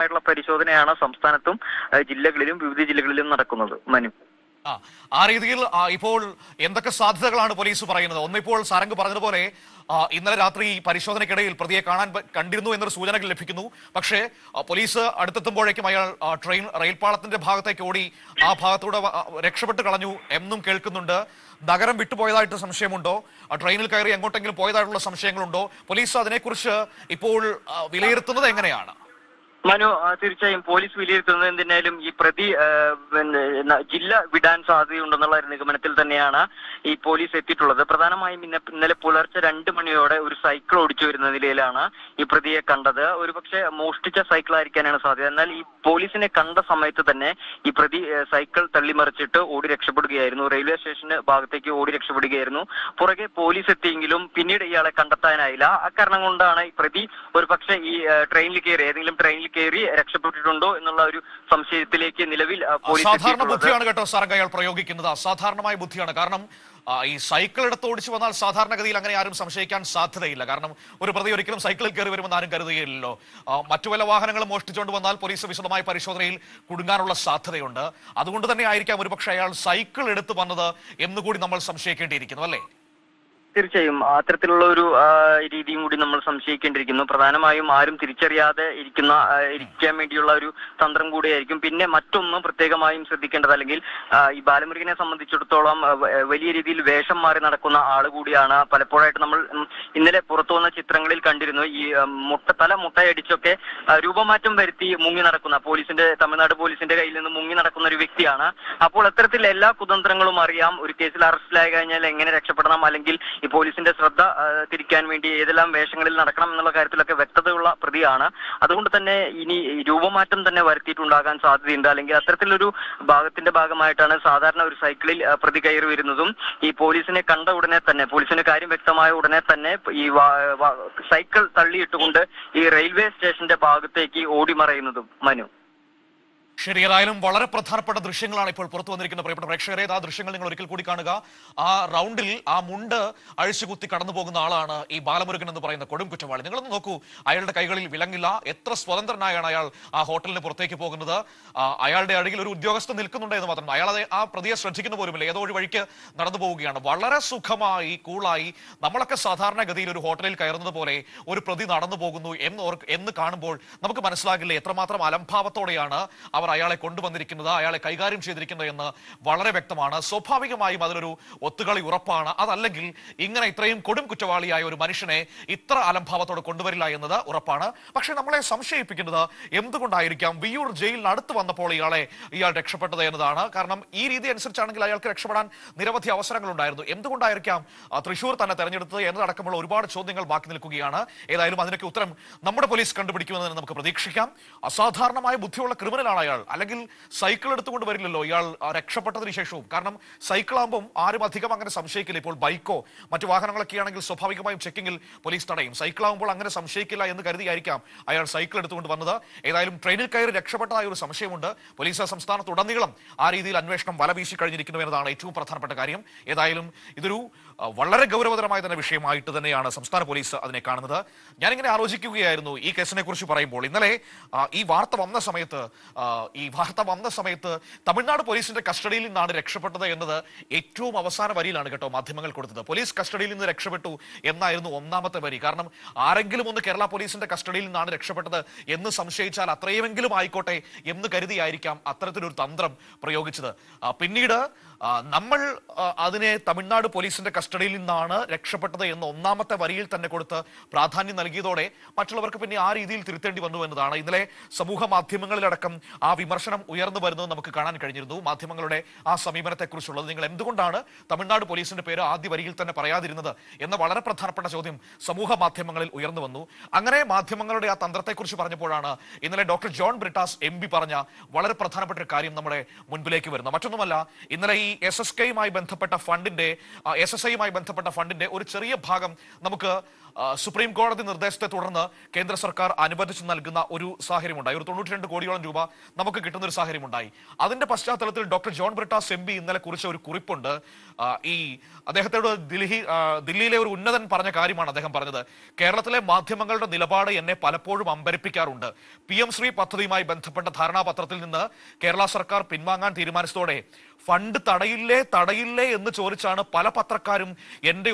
ആയിട്ടുള്ള പരിശോധനയാണ് സംസ്ഥാനത്തും ജില്ലകളിലും വിവിധ ജില്ലകളിലും നടക്കുന്നത്. മനു. ആ രീതിയിൽ ഇപ്പോൾ എന്തൊക്കെ സാധ്യതകളാണ് പോലീസ് പറയുന്നത്? ഒന്നിപ്പോൾ സാരംഗ് പറഞ്ഞതുപോലെ ഇന്നലെ രാത്രി പരിശോധനയ്ക്കിടയിൽ പ്രതിയെ കാണാൻ കണ്ടിരുന്നു എന്നൊരു സൂചന ലഭിക്കുന്നു. പക്ഷേ പോലീസ് അടുത്തെത്തുമ്പോഴേക്കും അയാൾ ട്രെയിൻ റെയിൽപാളത്തിന്റെ ഭാഗത്തേക്ക് ഓടി ആ ഭാഗത്തൂടെ രക്ഷപ്പെട്ട് കളഞ്ഞു എന്നും കേൾക്കുന്നുണ്ട്. നഗരം വിട്ടുപോയതായിട്ട് സംശയമുണ്ടോ? ട്രെയിനിൽ കയറി എങ്ങോട്ടെങ്കിലും പോയതായിട്ടുള്ള സംശയങ്ങളുണ്ടോ? പോലീസ് അതിനെക്കുറിച്ച് ഇപ്പോൾ വിലയിരുത്തുന്നത് എങ്ങനെയാണ്? മനു തീർച്ചയായും പോലീസ് വിലയിരുത്തുന്നത് എന്തിനായാലും ഈ പ്രതി ജില്ല വിടാൻ സാധ്യതയുണ്ടെന്നുള്ള നിഗമനത്തിൽ തന്നെയാണ് ഈ പോലീസ് എത്തിയിട്ടുള്ളത്. പ്രധാനമായും ഇന്ന ഇന്നലെ പുലർച്ചെ രണ്ട് മണിയോടെ ഒരു സൈക്കിൾ ഓടിച്ചു വരുന്ന നിലയിലാണ് ഈ പ്രതിയെ കണ്ടത്. ഒരുപക്ഷെ മോഷ്ടിച്ച സൈക്കിൾ ആയിരിക്കാനാണ് സാധ്യത. എന്നാൽ ഈ പോലീസിനെ കണ്ട സമയത്ത് തന്നെ ഈ പ്രതി സൈക്കിൾ തള്ളിമറിച്ചിട്ട് ഓടി രക്ഷപ്പെടുകയായിരുന്നു. റെയിൽവേ സ്റ്റേഷന് ഭാഗത്തേക്ക് ഓടി രക്ഷപ്പെടുകയായിരുന്നു. പുറകെ പോലീസ് എത്തിയെങ്കിലും പിന്നീട് ഇയാളെ കണ്ടെത്താനായില്ല. അക്കാരണം കൊണ്ടാണ് ഈ പ്രതി ഒരുപക്ഷെ ഈ ട്രെയിനിൽ കയറി ഏതെങ്കിലും ട്രെയിനിൽ കയറി രക്ഷപ്പെട്ടിട്ടുണ്ടോ എന്നുള്ള ഒരു സംശയത്തിലേക്ക് നിലവിൽ സാധാരണ അസാധാരണ ബുദ്ധിയാണ് കേട്ടോ സാറങ്ക അയാൾ പ്രയോഗിക്കുന്നത്. അസാധാരണമായ ബുദ്ധിയാണ്. കാരണം ഈ സൈക്കിൾ എടുത്ത് ഓടിച്ചു വന്നാൽ സാധാരണഗതിയിൽ അങ്ങനെ ആരും സംശയിക്കാൻ സാധ്യതയില്ല. കാരണം ഒരു പ്രതി ഒരിക്കലും സൈക്കിളിൽ കയറി വരുമെന്ന് ആരും കരുതുകയില്ലല്ലോ. മറ്റു വല്ല വാഹനങ്ങളും മോഷ്ടിച്ചുകൊണ്ട് വന്നാൽ പോലീസ് വിശദമായ പരിശോധനയിൽ കുടുങ്ങാനുള്ള സാധ്യതയുണ്ട്. അതുകൊണ്ട് തന്നെ ആയിരിക്കാം ഒരുപക്ഷെ അയാൾ സൈക്കിൾ എടുത്ത് വന്നത് എന്നുകൂടി നമ്മൾ സംശയിക്കേണ്ടിയിരിക്കുന്നു അല്ലേ? തീർച്ചയായും. അത്തരത്തിലുള്ള ഒരു രീതിയും കൂടി നമ്മൾ സംശയിക്കേണ്ടിയിരിക്കുന്നു. പ്രധാനമായും ആരും തിരിച്ചറിയാതെ ഇരിക്കുന്ന ഇരിക്കാൻ വേണ്ടിയുള്ള ഒരു തന്ത്രം കൂടിയായിരിക്കും. പിന്നെ മറ്റൊന്ന് പ്രത്യേകമായും ശ്രദ്ധിക്കേണ്ടത് അല്ലെങ്കിൽ ഈ ബാലമുരുകനെ സംബന്ധിച്ചിടത്തോളം വലിയ രീതിയിൽ വേഷം മാറി നടക്കുന്ന ആൾ കൂടിയാണ് പലപ്പോഴായിട്ട് നമ്മൾ ഇന്നലെ പുറത്തു വന്ന ചിത്രങ്ങളിൽ കണ്ടിരുന്നു. ഈ മുട്ട തല മുട്ടയടിച്ചൊക്കെ രൂപമാറ്റം വരുത്തി മുങ്ങി നടക്കുന്ന പോലീസിന്റെ തമിഴ്നാട് പോലീസിന്റെ കയ്യിൽ നിന്ന് മുങ്ങി നടക്കുന്ന ഒരു വ്യക്തിയാണ്. അപ്പോൾ അത്തരത്തിൽ എല്ലാ കുതന്ത്രങ്ങളും അറിയാം. ഒരു കേസിൽ അറസ്റ്റിലായി കഴിഞ്ഞാൽ എങ്ങനെ രക്ഷപ്പെടണം? അല്ലെങ്കിൽ ഈ പോലീസിന്റെ ശ്രദ്ധ തിരിക്കാൻ വേണ്ടി ഏതെല്ലാം വേഷങ്ങളിൽ നടക്കണം എന്നുള്ള കാര്യത്തിലൊക്കെ വ്യക്തതയുള്ള പ്രതിയാണ്. അതുകൊണ്ട് തന്നെ ഇനി രൂപമാറ്റം തന്നെ വരുത്തിയിട്ടുണ്ടാകാൻ സാധ്യതയുണ്ട്. അല്ലെങ്കിൽ അത്തരത്തിലൊരു ഭാഗത്തിന്റെ ഭാഗമായിട്ടാണ് സാധാരണ ഒരു സൈക്കിളിൽ പ്രതി കയറി വരുന്നതും ഈ പോലീസിനെ കണ്ട ഉടനെ തന്നെ പോലീസിന് കാര്യം വ്യക്തമായ ഉടനെ തന്നെ ഈ സൈക്കിൾ തള്ളിയിട്ടുകൊണ്ട് ഈ റെയിൽവേ സ്റ്റേഷന്റെ ഭാഗത്തേക്ക് ഓടിമറയുന്നതും മനു. ശരി ഏതായാലും വളരെ പ്രധാനപ്പെട്ട ദൃശ്യങ്ങളാണ് ഇപ്പോൾ പുറത്തു വന്നിരിക്കുന്ന പ്രിയപ്പെട്ട പ്രേക്ഷകരെ ആ ദൃശ്യങ്ങൾ നിങ്ങൾ ഒരിക്കൽ കൂടി കാണുക. ആ റൗണ്ടിൽ ആ മുണ്ട് അഴിച്ചുകുത്തി കടന്നു പോകുന്ന ആളാണ് ഈ ബാലമുരുകൻ എന്ന് പറയുന്ന കൊടും കുറ്റവാളി. നിങ്ങളൊന്ന് നോക്കൂ അയാളുടെ കൈകളിൽ വിലങ്ങില്ല. എത്ര സ്വതന്ത്രനായാണ് അയാൾ ആ ഹോട്ടലിന് പുറത്തേക്ക് പോകുന്നത്. അയാളുടെ അടിയിൽ ഒരു ഉദ്യോഗസ്ഥൻ നിൽക്കുന്നുണ്ട് എന്ന് മാത്രം. അയാൾ ആ പ്രതിയെ ശ്രദ്ധിക്കുന്ന പോലുമില്ല. ഏതോ ഒരു വഴിക്ക് നടന്നു പോവുകയാണ്. വളരെ സുഖമായി കൂളായി നമ്മളൊക്കെ സാധാരണഗതിയിൽ ഒരു ഹോട്ടലിൽ കയറുന്നത് പോലെ ഒരു പ്രതി നടന്നു പോകുന്നു എന്ന് എന്ന് കാണുമ്പോൾ നമുക്ക് മനസ്സിലാകില്ല എത്രമാത്രം അലംഭാവത്തോടെയാണ് അവർ അയാളെ കൊണ്ടുവന്നിരിക്കുന്നത് അയാളെ കൈകാര്യം ചെയ്തിരിക്കുന്നത് എന്ന് വളരെ വ്യക്തമാണ്. സ്വാഭാവികമായും അതിലൊരു ഒത്തുകളി ഉറപ്പാണ്. അതല്ലെങ്കിൽ ഇങ്ങനെ ഇത്രയും കൊടും കുറ്റവാളിയായ ഒരു മനുഷ്യനെ ഇത്ര അലംഭാവത്തോടെ കൊണ്ടുവരില്ല എന്നത് ഉറപ്പാണ്. പക്ഷെ നമ്മളെ സംശയിപ്പിക്കുന്നത് എന്തുകൊണ്ടായിരിക്കാം വിയൂർ ജയിലിന് അടുത്ത് വന്നപ്പോൾ ഇയാളെ ഇയാൾ രക്ഷപ്പെട്ടത് എന്നതാണ്. കാരണം ഈ രീതി അനുസരിച്ചാണെങ്കിൽ അയാൾക്ക് രക്ഷപ്പെടാൻ നിരവധി അവസരങ്ങൾ ഉണ്ടായിരുന്നു എന്തുകൊണ്ടായിരിക്കാം തൃശൂർ തന്നെ തെരഞ്ഞെടുത്തത് എന്നതടക്കമുള്ള ഒരുപാട് ചോദ്യങ്ങൾ ബാക്കി നിൽക്കുകയാണ്. ഏതായാലും അതിനൊക്കെ ഉത്തരം നമ്മുടെ പോലീസ് കണ്ടുപിടിക്കുമെന്ന് നമുക്ക് പ്രതീക്ഷിക്കാം. അസാധാരണമായ ബുദ്ധിയുള്ള ക്രിമിനലാണ് അയാൾ. അല്ലെങ്കിൽ സൈക്കിൾ എടുത്തുകൊണ്ട് വരില്ലല്ലോ ഇയാൾ രക്ഷപ്പെട്ടതിന് ശേഷവും. കാരണം സൈക്കിൾ ആകുമ്പോൾ ആരും അധികം അങ്ങനെ സംശയിക്കില്ല. ഇപ്പോൾ ബൈക്കോ മറ്റു വാഹനങ്ങളൊക്കെ ആണെങ്കിൽ സ്വാഭാവികമായും ചെക്കിങ്ങിൽ പോലീസ് തടയും. സൈക്കിൾ ആകുമ്പോൾ അങ്ങനെ സംശയിക്കില്ല എന്ന് കരുതിയായിരിക്കാം അയാൾ സൈക്കിൾ എടുത്തുകൊണ്ട് വന്നത്. ഏതായാലും ട്രെയിനിൽ കയറി രക്ഷപ്പെട്ടതായ ഒരു സംശയമുണ്ട്. പോലീസ് സംസ്ഥാനത്തുടനീളം ആ രീതിയിൽ അന്വേഷണം വലവീശി കഴിഞ്ഞിരിക്കുന്നു എന്നതാണ് ഏറ്റവും പ്രധാനപ്പെട്ട കാര്യം. ഏതായാലും ഇതൊരു വളരെ ഗൗരവതരമായ തന്നെ വിഷയമായിട്ട് തന്നെയാണ് സംസ്ഥാന പോലീസ് അതിനെ കാണുന്നത്. ഞാനിങ്ങനെ ആലോചിക്കുകയായിരുന്നു ഈ കേസിനെ കുറിച്ച് പറയുമ്പോൾ. ഇന്നലെ ഈ വാർത്ത വന്ന സമയത്ത് ഈ വാർത്ത വന്ന സമയത്ത് തമിഴ്നാട് പോലീസിന്റെ കസ്റ്റഡിയിൽ നിന്നാണ് രക്ഷപ്പെട്ടത് എന്നത് ഏറ്റവും അവസാന വരിയിലാണ് കേട്ടോ മാധ്യമങ്ങൾ കൊടുത്തത്. പോലീസ് കസ്റ്റഡിയിൽ നിന്ന് രക്ഷപ്പെട്ടു എന്നായിരുന്നു ഒന്നാമത്തെ വരി. കാരണം ആരെങ്കിലും ഒന്ന് കേരള പോലീസിന്റെ കസ്റ്റഡിയിൽ നിന്നാണ് രക്ഷപ്പെട്ടത് എന്ന് സംശയിച്ചാൽ അത്രയുമെങ്കിലും ആയിക്കോട്ടെ എന്ന് കരുതിയായിരിക്കാം അത്തരത്തിലൊരു തന്ത്രം പ്രയോഗിച്ചത്. പിന്നീട് നമ്മൾ അതിനെ തമിഴ്നാട് പോലീസിന്റെ കസ്റ്റഡിയിൽ നിന്നാണ് രക്ഷപ്പെട്ടത് എന്ന് ഒന്നാമത്തെ വരിയിൽ തന്നെ കൊടുത്ത് പ്രാധാന്യം നൽകിയതോടെ മറ്റുള്ളവർക്ക് പിന്നെ ആ രീതിയിൽ തിരുത്തേണ്ടി വന്നു എന്നതാണ്. ഇന്നലെ സമൂഹ മാധ്യമങ്ങളിലടക്കം ആ വിമർശനം ഉയർന്നു വരുന്നത് നമുക്ക് കാണാൻ കഴിഞ്ഞിരുന്നു. മാധ്യമങ്ങളുടെ ആ സമീപനത്തെക്കുറിച്ചുള്ളത് നിങ്ങൾ എന്തുകൊണ്ടാണ് തമിഴ്നാട് പോലീസിന്റെ പേര് ആദ്യ വരിയിൽ തന്നെ പറയാതിരുന്നത് എന്ന വളരെ പ്രധാനപ്പെട്ട ചോദ്യം സമൂഹ മാധ്യമങ്ങളിൽ ഉയർന്നു വന്നു. അങ്ങനെ മാധ്യമങ്ങളുടെ ആ തന്ത്രത്തെക്കുറിച്ച് പറഞ്ഞപ്പോഴാണ് ഇന്നലെ ഡോക്ടർ ജോൺ ബ്രിട്ടാസ് എം പറഞ്ഞ വളരെ പ്രധാനപ്പെട്ട ഒരു കാര്യം നമ്മുടെ മുൻപിലേക്ക് വരുന്നത്. മറ്റൊന്നുമല്ല ഇന്നലെ ഈ എസ് എസ് കെയുമായി ബന്ധപ്പെട്ട ഫണ്ടിന്റെ എസ് എസ് ഐയുമായി ബന്ധപ്പെട്ട ഫണ്ടിന്റെ ഒരു ചെറിയ ഭാഗം നമുക്ക് സുപ്രീം കോടതി നിർദ്ദേശത്തെ തുടർന്ന് കേന്ദ്ര സർക്കാർ അനുവദിച്ചു നൽകുന്ന ഒരു സാഹചര്യമുണ്ടായി. ഒരു തൊണ്ണൂറ്റി കോടിയോളം രൂപ നമുക്ക് കിട്ടുന്ന ഒരു സാഹചര്യമുണ്ടായി. അതിന്റെ പശ്ചാത്തലത്തിൽ doctor John Brittas M P ഇന്നലെ കുറിച്ച ഒരു കുറിപ്പുണ്ട്. ഈ അദ്ദേഹത്തോട് ദില്ലി ദില്ലിയിലെ ഒരു ഉന്നതൻ പറഞ്ഞ കാര്യമാണ് അദ്ദേഹം പറഞ്ഞത്. കേരളത്തിലെ മാധ്യമങ്ങളുടെ നിലപാട് എന്നെ പലപ്പോഴും അമ്പരിപ്പിക്കാറുണ്ട്. പി എം ശ്രീ പദ്ധതിയുമായി ബന്ധപ്പെട്ട ധാരണാപത്രത്തിൽ നിന്ന് കേരള സർക്കാർ പിൻവാങ്ങാൻ തീരുമാനിച്ചതോടെ ഫണ്ട് തടയില്ലേ തടയില്ലേ എന്ന് ചോദിച്ചാണ് പല പത്രക്കാരും എന്റെ